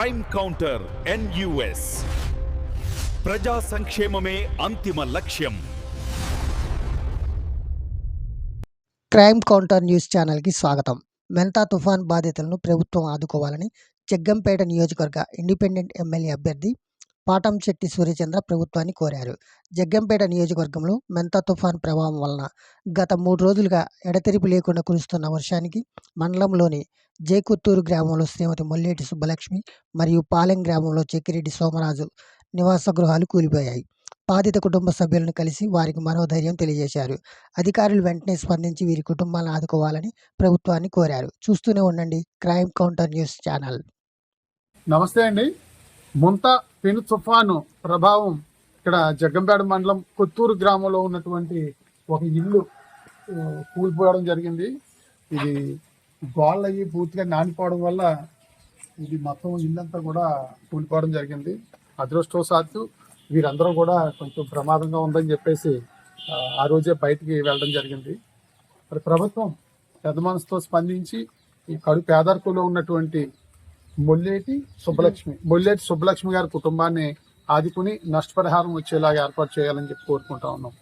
Crime counter NUS ప్రజా సంక్షేమమే అంతిమ లక్ష్యం. క్రైమ్ కౌంటర్ న్యూస్ ఛానల్కి స్వాగతం. మెంతా తుఫాన్ బాధితులను ప్రభుత్వం ఆదుకోవాలని జగ్గంపేట నియోజకవర్గ ఇండిపెండెంట్ ఎమ్మెల్యే అభ్యర్థి పాటంశెట్టి సూర్యచంద్ర ప్రభుత్వాన్ని కోరారు. జగ్గంపేట నియోజకవర్గంలో మెంతా తుఫాన్ ప్రభావం వలన గత మూడు రోజులుగా ఎడతెరిపి లేకుండా కురుస్తున్న వర్షానికి మండలంలోని జైకుత్తూరు గ్రామంలో శ్రీమతి మొల్లేటి సుబ్బలక్ష్మి మరియు పాలెం గ్రామంలో చెక్కిరెడ్డి సోమరాజు నివాస గృహాలు కూలిపోయాయి. బాధిత కుటుంబ సభ్యులను కలిసి వారికి మనోధైర్యం తెలియజేశారు. అధికారులు వెంటనే స్పందించి వీరి కుటుంబాలను ఆదుకోవాలని ప్రభుత్వాన్ని కోరారు. చూస్తూనే ఉండండి. Crime counter news channel. నమస్తే అండి. ముంత పెను తుఫాను ప్రభావం ఇక్కడ జగ్గంపేట మండలం కొత్తూరు గ్రామంలో ఉన్నటువంటి ఒక ఇల్లు కూలిపోవడం జరిగింది. ఇది గోళ్ళు అయ్యి పూర్తిగా నానిపోవడం వల్ల ఇది మొత్తం ఇల్లంతా కూడా కూలిపోవడం జరిగింది. అదృష్టవశాత్తు వీరందరూ కూడా కొంచెం ప్రమాదంగా ఉందని చెప్పేసి ఆ, ఆ రోజే బయటికి వెళ్ళడం జరిగింది. మరి ప్రభుత్వం పెద్ద మనసుతో స్పందించి ఈ కడు పేదరికంలో ఉన్నటువంటి మొల్లేటి సుబ్బలక్ష్మి. మొల్లేటి సుబ్బలక్ష్మి గారి కుటుంబాన్ని ఆదుకుని నష్టపరిహారం వచ్చేలాగా ఏర్పాటు చేయాలని చెప్పి కోరుకుంటా ఉన్నాం.